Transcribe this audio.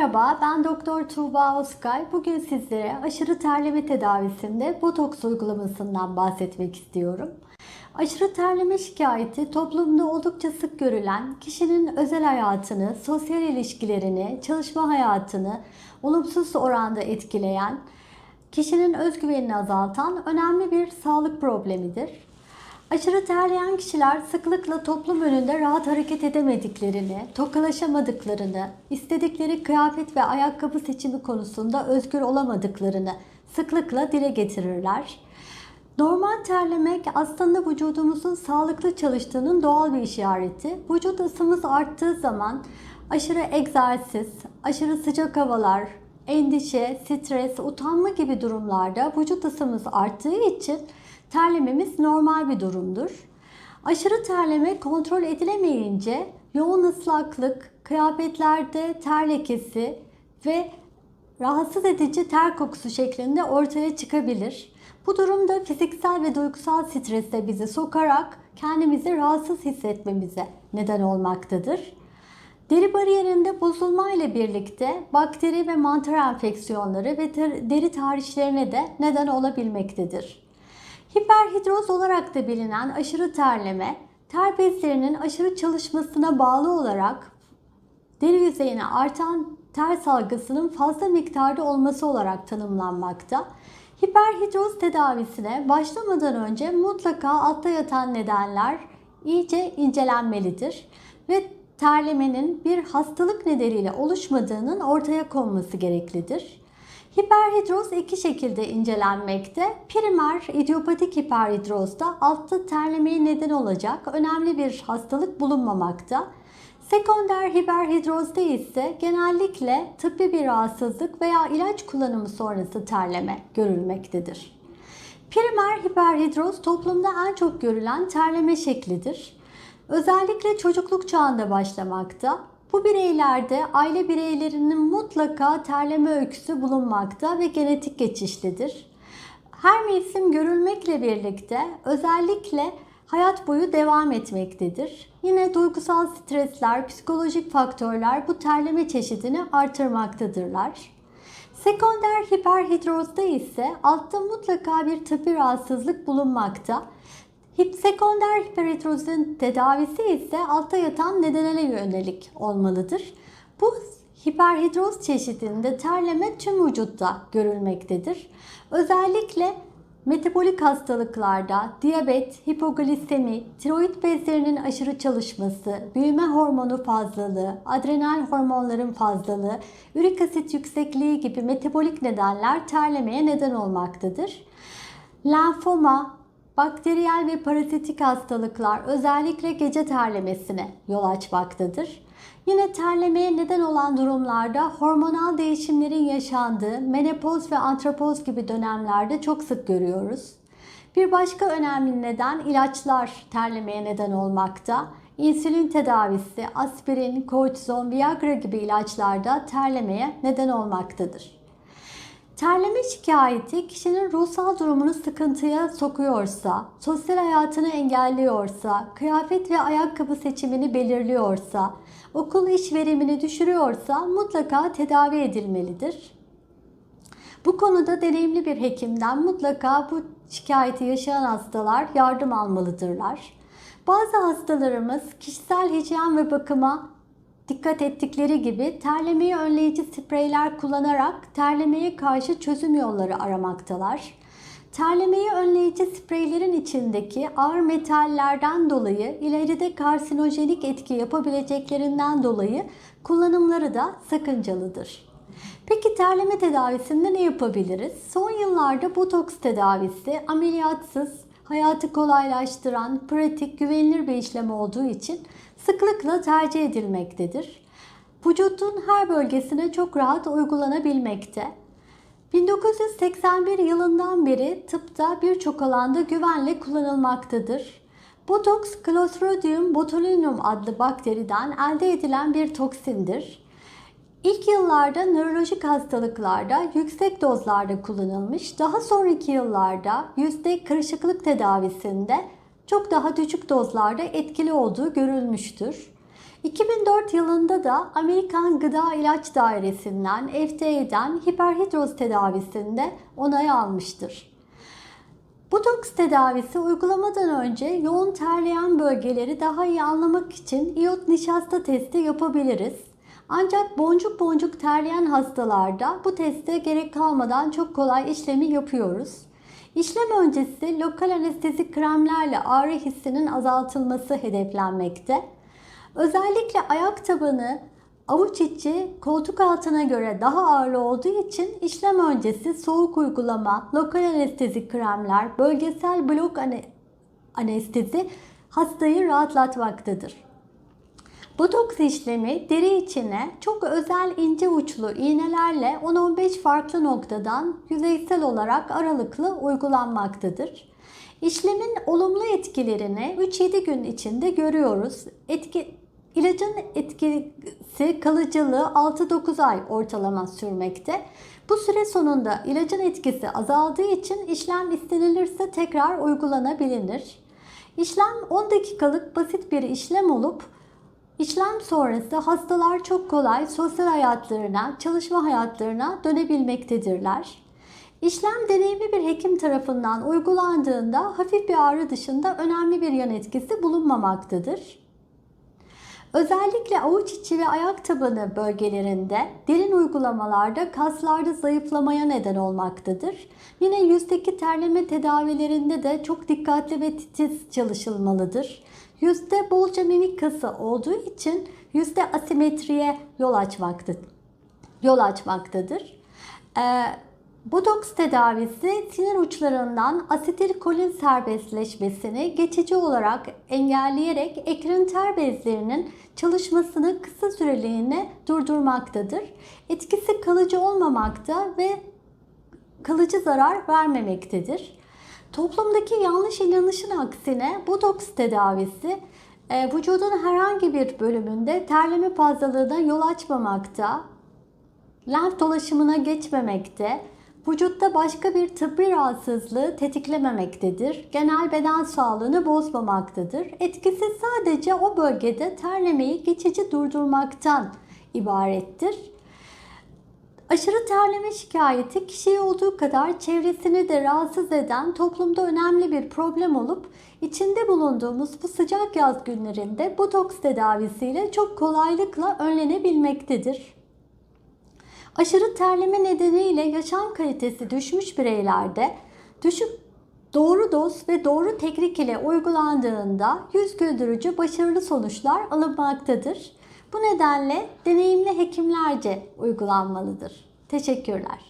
Merhaba, ben Doktor Tuğba Özkay. Bugün sizlere aşırı terleme tedavisinde botoks uygulamasından bahsetmek istiyorum. Aşırı terleme şikayeti toplumda oldukça sık görülen, kişinin özel hayatını, sosyal ilişkilerini, çalışma hayatını olumsuz oranda etkileyen, kişinin özgüvenini azaltan önemli bir sağlık problemidir. Aşırı terleyen kişiler sıklıkla toplum önünde rahat hareket edemediklerini, tokalaşamadıklarını, istedikleri kıyafet ve ayakkabı seçimi konusunda özgür olamadıklarını sıklıkla dile getirirler. Normal terlemek aslında vücudumuzun sağlıklı çalıştığının doğal bir işareti. Vücut ısımız arttığı zaman aşırı egzersiz, aşırı sıcak havalar, endişe, stres, utanma gibi durumlarda vücut ısımız arttığı için terlememiz normal bir durumdur. Aşırı terleme kontrol edilemeyince yoğun ıslaklık, kıyafetlerde ter lekesi ve rahatsız edici ter kokusu şeklinde ortaya çıkabilir. Bu durumda fiziksel ve duygusal strese bizi sokarak kendimizi rahatsız hissetmemize neden olmaktadır. Deri bariyerinde bozulma ile birlikte bakteri ve mantar enfeksiyonları ve deri tarihlerine de neden olabilmektedir. Hiperhidroz olarak da bilinen aşırı terleme, ter bezlerinin aşırı çalışmasına bağlı olarak deri yüzeyine artan ter salgısının fazla miktarda olması olarak tanımlanmakta. Hiperhidroz tedavisine başlamadan önce mutlaka altta yatan nedenler iyice incelenmelidir ve terlemenin bir hastalık nedeniyle oluşmadığının ortaya konması gereklidir. Hiperhidroz iki şekilde incelenmekte. Primer idiopatik hiperhidrozda altta terlemeye neden olacak önemli bir hastalık bulunmamakta. Sekonder hiperhidrozda ise genellikle tıbbi bir rahatsızlık veya ilaç kullanımı sonrası terleme görülmektedir. Primer hiperhidroz toplumda en çok görülen terleme şeklidir. Özellikle çocukluk çağında başlamakta. Bu bireylerde aile bireylerinin mutlaka terleme öyküsü bulunmakta ve genetik geçişlidir. Her mevsim görülmekle birlikte özellikle hayat boyu devam etmektedir. Yine duygusal stresler, psikolojik faktörler bu terleme çeşidini artırmaktadırlar. Sekonder hiperhidrozda ise altta mutlaka bir tıbbi rahatsızlık bulunmakta. Sekonder hiperhidrozun tedavisi ise altta yatan nedenele yönelik olmalıdır. Bu hiperhidroz çeşidinde terleme tüm vücutta görülmektedir. Özellikle metabolik hastalıklarda diyabet, hipoglisemi, tiroid bezlerinin aşırı çalışması, büyüme hormonu fazlalığı, adrenal hormonların fazlalığı, ürik asit yüksekliği gibi metabolik nedenler terlemeye neden olmaktadır. Lenfoma, bakteriyel ve parazitik hastalıklar özellikle gece terlemesine yol açmaktadır. Yine terlemeye neden olan durumlarda hormonal değişimlerin yaşandığı menopoz ve antropoz gibi dönemlerde çok sık görüyoruz. Bir başka önemli neden ilaçlar terlemeye neden olmakta. İnsülin tedavisi, aspirin, kortizon, viagra gibi ilaçlarda terlemeye neden olmaktadır. Terleme şikayeti kişinin ruhsal durumunu sıkıntıya sokuyorsa, sosyal hayatını engelliyorsa, kıyafet ve ayakkabı seçimini belirliyorsa, okul iş verimini düşürüyorsa mutlaka tedavi edilmelidir. Bu konuda deneyimli bir hekimden mutlaka bu şikayeti yaşayan hastalar yardım almalıdırlar. Bazı hastalarımız kişisel hijyen ve bakıma dikkat ettikleri gibi terlemeyi önleyici spreyler kullanarak terlemeye karşı çözüm yolları aramaktalar. Terlemeyi önleyici spreylerin içindeki ağır metallerden dolayı ileride karsinojenik etki yapabileceklerinden dolayı kullanımları da sakıncalıdır. Peki terleme tedavisinde ne yapabiliriz? Son yıllarda botoks tedavisi ameliyatsız, hayatı kolaylaştıran, pratik, güvenilir bir işlem olduğu için sıklıkla tercih edilmektedir. Vücudun her bölgesine çok rahat uygulanabilmekte. 1981 yılından beri tıpta birçok alanda güvenle kullanılmaktadır. Botoks Clostridium botulinum adlı bakteriden elde edilen bir toksindir. İlk yıllarda nörolojik hastalıklarda yüksek dozlarda kullanılmış, daha sonraki yıllarda yüzde kırışıklık tedavisinde çok daha düşük dozlarda etkili olduğu görülmüştür. 2004 yılında da Amerikan Gıda İlaç Dairesi'nden FDA'den hiperhidroz tedavisinde onay almıştır. Botoks tedavisi uygulamadan önce yoğun terleyen bölgeleri daha iyi anlamak için iyot nişasta testi yapabiliriz. Ancak boncuk boncuk terleyen hastalarda bu teste gerek kalmadan çok kolay işlemi yapıyoruz. İşlem öncesi lokal anestezik kremlerle ağrı hissinin azaltılması hedeflenmekte. Özellikle ayak tabanı avuç içi koltuk altına göre daha ağırlı olduğu için işlem öncesi soğuk uygulama, lokal anestezik kremler, bölgesel blok ane- anestezi hastayı rahatlatmaktadır. Botoks işlemi deri içine çok özel ince uçlu iğnelerle 10-15 farklı noktadan yüzeysel olarak aralıklı uygulanmaktadır. İşlemin olumlu etkilerini 3-7 gün içinde görüyoruz. Etki, ilacın etkisi kalıcılığı 6-9 ay ortalama sürmekte. Bu süre sonunda ilacın etkisi azaldığı için işlem istenilirse tekrar uygulanabilir. İşlem 10 dakikalık basit bir işlem olup İşlem sonrası hastalar çok kolay sosyal hayatlarına, çalışma hayatlarına dönebilmektedirler. İşlem deneyimli bir hekim tarafından uygulandığında hafif bir ağrı dışında önemli bir yan etkisi bulunmamaktadır. Özellikle avuç içi ve ayak tabanı bölgelerinde derin uygulamalarda kaslarda zayıflamaya neden olmaktadır. Yine yüzdeki terleme tedavilerinde de çok dikkatli ve titiz çalışılmalıdır. Yüzde bolca mimik kası olduğu için yüzde asimetriye yol açmaktadır. Yol açmaktadır. Ee, Botoks tedavisi sinir uçlarından asetilkolin serbestleşmesini geçici olarak engelleyerek ekran ter bezlerinin çalışmasını kısa süreliğine durdurmaktadır. Etkisi kalıcı olmamakta ve kalıcı zarar vermemektedir. Toplumdaki yanlış inanışın aksine botoks tedavisi e, vücudun herhangi bir bölümünde terleme fazlalığına yol açmamakta, lenf dolaşımına geçmemekte, vücutta başka bir tıbbi rahatsızlığı tetiklememektedir. Genel beden sağlığını bozmamaktadır. Etkisi sadece o bölgede terlemeyi geçici durdurmaktan ibarettir. Aşırı terleme şikayeti kişiyi olduğu kadar çevresini de rahatsız eden toplumda önemli bir problem olup içinde bulunduğumuz bu sıcak yaz günlerinde botoks tedavisiyle çok kolaylıkla önlenebilmektedir. Aşırı terleme nedeniyle yaşam kalitesi düşmüş bireylerde düşük doğru doz ve doğru teknik ile uygulandığında yüz güldürücü başarılı sonuçlar alınmaktadır. Bu nedenle deneyimli hekimlerce uygulanmalıdır. Teşekkürler.